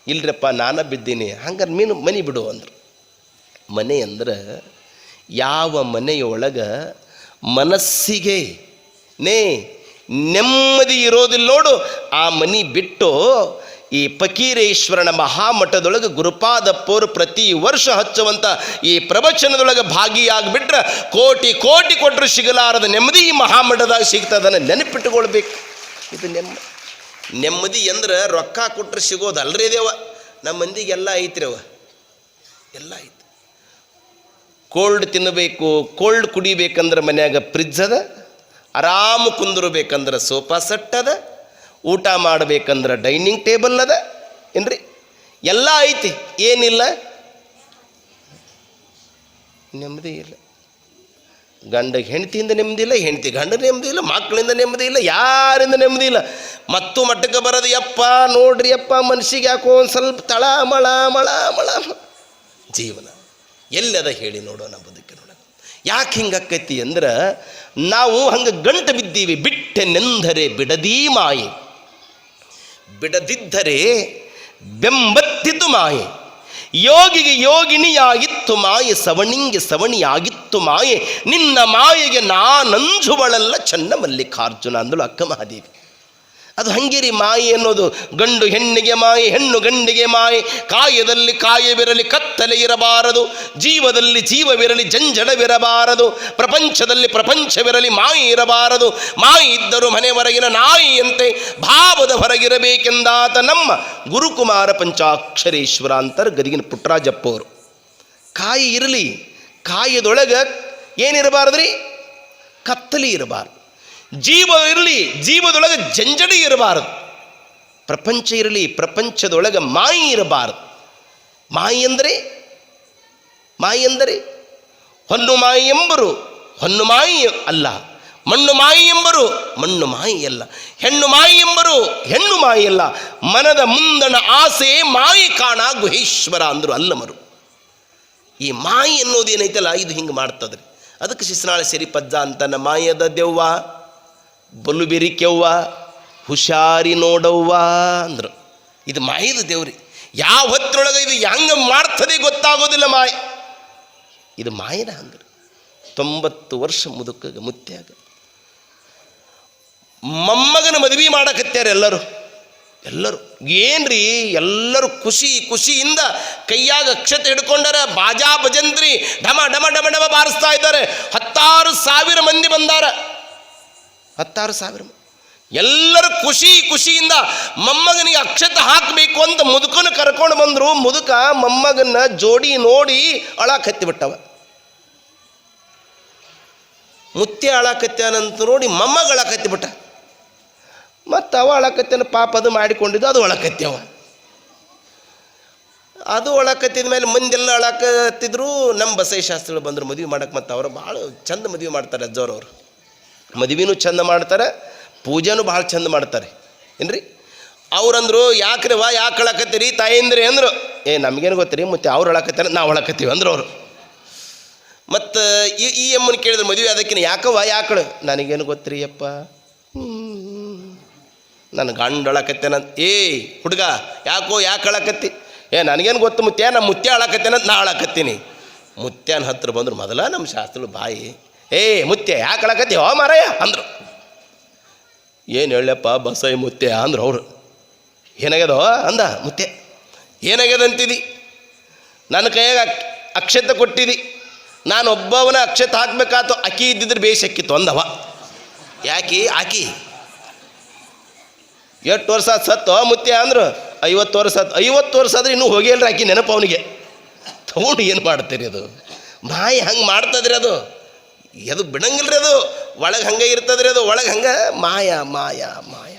[SPEAKER 1] ಇಲ್ರಪ್ಪ, ನಾನ ಬಿದ್ದೀನಿ, ಹಂಗಾರೆ ನೀನು ಮನಿ ಬಿಡು ಅಂದರು. ಮನೆ ಅಂದ್ರೆ ಯಾವ ಮನೆಯೊಳಗೆ ಮನಸ್ಸಿಗೆ ನೇ ನೆಮ್ಮದಿ ಇರೋದಿಲ್ಲ ನೋಡು. ಆ ಮನಿ ಬಿಟ್ಟು ಈ ಫಕೀರೇಶ್ವರನ ಮಹಾಮಠದೊಳಗೆ ಗುರುಪಾದಪ್ಪವರು ಪ್ರತಿ ವರ್ಷ ಹಚ್ಚುವಂಥ ಈ ಪ್ರವಚನದೊಳಗೆ ಭಾಗಿಯಾಗಿಬಿಟ್ರೆ ಕೋಟಿ ಕೋಟಿ ಕೊಟ್ಟರು ಸಿಗಲಾರದ ನೆಮ್ಮದಿ ಈ ಮಹಾಮಠದಾಗ ಸಿಗ್ತದನ್ನು ನೆನಪಿಟ್ಟುಕೊಳ್ಬೇಕು. ಇದು ನೆಮ್ಮ ನೆಮ್ಮದಿ ಅಂದ್ರೆ ರೊಕ್ಕ ಕೊಟ್ಟರೆ ಸಿಗೋದಲ್ರಿ ದೇವ. ನಮ್ಮ ಮಂದಿಗೆಲ್ಲ ಐತ್ರಿ ಅವ. ಎಲ್ಲ ಐತಿ. ಕೋಲ್ಡ್ ತಿನ್ನಬೇಕು, ಕೋಲ್ಡ್ ಕುಡಿಬೇಕಂದ್ರೆ ಮನ್ಯಾಗ ಫ್ರಿಜ್ ಅದ. ಆರಾಮ ಕುಂದಿರ್ಬೇಕಂದ್ರೆ ಸೋಫಾ ಸೆಟ್ ಅದ, ಊಟ ಮಾಡ್ಬೇಕಂದ್ರೆ ಡೈನಿಂಗ್ ಟೇಬಲ್ ಅದ, ಏನ್ರಿ? ಎಲ್ಲ ಐತಿ, ಏನಿಲ್ಲ? ನೆಮ್ಮದಿ ಇಲ್ಲ. ಗಂಡ ಹೆಂಡತಿಯಿಂದ ನೆಮ್ಮದಿ ಇಲ್ಲ, ಹೆಂಡತಿ ಗಂಡ ನೆಮ್ಮದಿ ಇಲ್ಲ ಮಕ್ಕಳಿಂದ ನೆಮ್ಮದಿ ಇಲ್ಲ, ಯಾರಿಂದ ನೆಮ್ಮದಿ ಇಲ್ಲ. ಮತ್ತು ಮಟ್ಟಕ್ಕೆ ಬರೋದು, ಯಪ್ಪ, ನೋಡ್ರಿ, ಯಪ್ಪ, ಮನ್ಸಿಗೆ ಯಾಕೋ ಒಂದು ಸ್ವಲ್ಪ ತಳ, ಮಳ ಮಳ ಮಳ ಜೀವನ. ಎಲ್ಲದ ಹೇಳಿ ನೋಡೋಣ, ಬದುಕಿನೊಳಗೆ. ಯಾಕೆ ಹಿಂಗಕ್ಕೈತಿ ಅಂದ್ರೆ ನಾವು ಹಂಗೆ ಗಂಟು ಬಿದ್ದೀವಿ ಬಿಟ್ಟೆನೆಂದರೆ ಬಿಡದೀ ಮಾಯೆ. ಬಿಡದಿದ್ದರೆ ಬೆಂಬತ್ತಿದ್ದು ಮಾಯೆ. ಯೋಗಿಗೆ ಯೋಗಿನಿಯಾಗಿತ್ತು ಮಾಯೆ, ಸವಣಿಂಗೆ ಸವಣಿಯಾಗಿತ್ತು ಮಾಯೆ. ನಿನ್ನ ಮಾಯೆಗೆ ನಾನಂಜುವಳಲ್ಲ ಚನ್ನ ಮಲ್ಲಿಕಾರ್ಜುನ ಅಂದಳು ಅಕ್ಕ ಮಹಾದೇವಿ. ಅದು ಹಂಗಿರಿ ಮಾಯಿ ಅನ್ನೋದು. ಗಂಡು ಹೆಣ್ಣಿಗೆ ಮಾಯಿ, ಹೆಣ್ಣು ಗಂಡಿಗೆ ಮಾಯಿ. ಕಾಯದಲ್ಲಿ ಕಾಯವಿರಲಿ, ಕತ್ತಲೆ ಇರಬಾರದು. ಜೀವದಲ್ಲಿ ಜೀವವಿರಲಿ, ಜಂಜಡವಿರಬಾರದು. ಪ್ರಪಂಚದಲ್ಲಿ ಪ್ರಪಂಚವಿರಲಿ, ಮಾಯಿ ಇರಬಾರದು. ಮಾಯಿ ಇದ್ದರೂ ಮನೆ ಹೊರಗಿನ ನಾಯಿಯಂತೆ ಭಾವದ ಹೊರಗಿರಬೇಕೆಂದಾತ ನಮ್ಮ ಗುರುಕುಮಾರ ಪಂಚಾಕ್ಷರೇಶ್ವರ ಅಂತರ್ ಗದಿಗಿನ ಪುಟ್ಟರಾಜಪ್ಪ ಅವರು ಕಾಯಿ ಇರಲಿ, ಕಾಯದೊಳಗೆ ಏನಿರಬಾರದ್ರಿ? ಕತ್ತಲಿ ಇರಬಾರ್ದು. ಜೀವ ಇರಲಿ, ಜೀವದೊಳಗೆ ಜಂಜಡಿ ಇರಬಾರದು. ಪ್ರಪಂಚ ಇರಲಿ, ಪ್ರಪಂಚದೊಳಗೆ ಮಾಯಿ ಇರಬಾರದು. ಮಾಯಿ ಅಂದರೆ ಮಾಯಿ ಅಂದರೆ ಹೊನ್ನು ಮಾಯಿ ಎಂಬರು ಹೊನ್ನು ಮಾಯಿ ಅಲ್ಲ. ಮಣ್ಣು ಮಾಯಿ ಎಂಬರು ಮಣ್ಣು ಮಾಯಿ ಅಲ್ಲ. ಹೆಣ್ಣು ಮಾಯಿ ಎಂಬರು ಹೆಣ್ಣು ಮಾಯಿ ಅಲ್ಲ. ಮನದ ಮುಂದಣ ಆಸೆ ಮಾಯಿ ಕಾಣ ಗುಹೇಶ್ವರ ಅಂದರು ಅಲ್ಲಮರು ಈ ಮಾಯಿ ಅನ್ನೋದೇನೈತಲ್ಲ, ಇದು ಹಿಂಗೆ ಮಾಡ್ತದ್ರಿ. ಅದಕ್ಕೆ ಶಿಸ್ನಾಳ ಸೇರಿ ಪಜ್ಜ ಅಂತನ ಮಾಯದ ದೆವ್ವ. ಬಲು ಬೆರಿಕೆವ್ವ ಹುಷಾರಿ ನೋಡವ್ವ ಅಂದರು. ಇದು ಮಾಯದ ದೇವ್ರಿ. ಯಾವ ಹೊತ್ತರೊಳಗೆ ಇದು ಹೆಂಗೆ ಮಾಡ್ತದೆ ಗೊತ್ತಾಗೋದಿಲ್ಲ ಮಾಯ. ಇದು ಮಾಯನ ಅಂದ್ರೆ ತೊಂಬತ್ತು ವರ್ಷ ಮುದುಕ ಮುತ್ಯಾಗ. ಮೊಮ್ಮಗನ ಮದುವೆ ಮಾಡಕತ್ತಾರೆ ಎಲ್ಲರೂ. ಎಲ್ಲರೂ. ಏನ್ರಿ? ಎಲ್ಲರೂ ಖುಷಿ, ಖುಷಿಯಿಂದ ಕೈಯಾಗ ಅಕ್ಷತೆ ಹಿಡ್ಕೊಂಡಾರ ಬಾಜಾ ಭಜಂತ್ರಿ ಢಮ ಢಮ ಢಮ ಢಮ ಬಾರಿಸ್ತಾ ಇದ್ದಾರೆ. ಹತ್ತಾರು ಸಾವಿರ ಮಂದಿ ಬಂದಾರ. ಹತ್ತಾರು ಸಾವಿರ. ಎಲ್ಲರೂ ಖುಷಿ ಖುಷಿಯಿಂದ ಮೊಮ್ಮಗನಿಗೆ ಅಕ್ಷತೆ ಹಾಕಬೇಕು ಅಂತ ಮುದುಕನ ಕರ್ಕೊಂಡು ಬಂದರು. ಮುದುಕ ಮೊಮ್ಮಗನ್ನ ಜೋಡಿ ನೋಡಿ ಅಳಕತ್ತಿ ಬಿಟ್ಟವ. ಮುತ್ತಿ ಅಳಾಕತ್ಯಾನಂತ ನೋಡಿ ಮೊಮ್ಮಗ ಅಳಕತ್ತಿಬಿಟ್ಟ ಮತ್ತು ಅವ ಅಳಕತ್ತೇನ ಪಾಪ ಅದು ಮಾಡಿಕೊಂಡಿದ್ದು, ಅದು ಒಳಕತ್ಯವ ಅದು ಒಳಕತ್ತಿದ ಮೇಲೆ ಮಂದೆಲ್ಲ ಅಳಕತ್ತಿದ್ರು ನಮ್ಮ ಬಸೈ ಶಾಸ್ತ್ರಿಗಳು ಬಂದರು ಮದುವೆ ಮಾಡಕ್ಕೆ ಮತ್ತು ಅವರು ಭಾಳ ಚಂದ ಮದುವೆ ಮಾಡ್ತಾರೆ ಅಜ್ಜವ್ರವ್ರು ಮದುವೆನೂ ಚಂದ ಮಾಡ್ತಾರೆ, ಪೂಜೆನೂ ಭಾಳ ಚಂದ ಮಾಡ್ತಾರೆ. ಏನ್ರಿ? ಅವ್ರಂದ್ರು, ಯಾಕ್ರಿ ವಾ, ಯಾಕೆ ಅಳಕತ್ತೀರಿ? ತಾಯಿಂದ್ರಿ ಅಂದರು, ಏ, ನಮಗೇನು ಗೊತ್ತೀರಿ, ಮತ್ತೆ ಅವ್ರು ಅಳಕತ್ತಾರೆ, ನಾವು ಅಳಕತ್ತೀವಿ ಅಂದ್ರು ಅವರು. ಮತ್ತು, ಈ ಈ ಅಮ್ಮನ ಕೇಳಿದ್ರೆ ಮದುವೆ ಅದಕ್ಕಿನ ವಾ ಯಾಕಳು ನನಗೇನು ಗೊತ್ತ್ರಿ ಅಪ್ಪ ನನ್ನ ಗಂಡು ಅಳಕತ್ತೇನ ಏ, ಹುಡುಗ, ಯಾಕೋ, ಯಾಕೆ ಅಳಕತ್ತಿ? ಏ, ನನಗೇನು ಗೊತ್ತು ಮುತ್ಯ ನಮ್ಮ ಮುತ್ಯ ಅಳಕತ್ತೇನ ನಾ ಅಳಕತ್ತೀನಿ. ಮುತ್ಯನ ಹತ್ರ ಬಂದ್ರು, ಮೊದಲ ನಮ್ಮ ಶಾಸ್ತ್ರ ಬಾಯಿ ಏ ಮುತ್ಯ ಯಾಕೆ ಹೋ ಮಾರಾಯ, ಅಂದರು. ಏನು ಹೇಳಪ್ಪ, ಬಸೈ ಮುತ್ತೆ, ಅಂದ್ರು ಅವರು. ಏನಾಗ್ಯದೋ, ಅಂದ ಮುತ್ತೆ. ಏನಾಗ್ಯದ ನನ್ನ ಕೈಯಾಗ ಅಕ್ಷತ ಕೊಟ್ಟಿದಿ. ನಾನು ಒಬ್ಬವನ ಅಕ್ಷತೆ ಹಾಕ್ಬೇಕಾತು ಅಕ್ಕಿ ಇದ್ದಿದ್ರೆ ಬೇಸಕ್ಕಿತ್ತು ಅಂದವ ಯಾಕಿ? ಆಕಿ. ಎಷ್ಟು ವರ್ಷ ಆದ ಸತ್ತು ಮುತ್ಯ ಅಂದರು. ಐವತ್ತು ವರ್ಷ ಐವತ್ತು ವರ್ಷ ಆದ್ರೆ ಇನ್ನೂ ಹೋಗಿಲ್ರಿ ಆಕಿ ನೆನಪು ಅವನಿಗೆ. ತಗೊಂಡು ಏನು ಮಾಡ್ತೀರಿ ಅದು? ಮಾಯಿ ಹಂಗೆ ಮಾಡ್ತದ್ರಿ ಅದು. ಅದು ರೀ ಅದು. ಒಳಗೆ ಹಂಗೆ ಇರ್ತದ್ರಿ ಅದು. ಒಳಗೆ ಹಂಗೆ ಮಾಯ ಮಾಯ ಮಾಯ.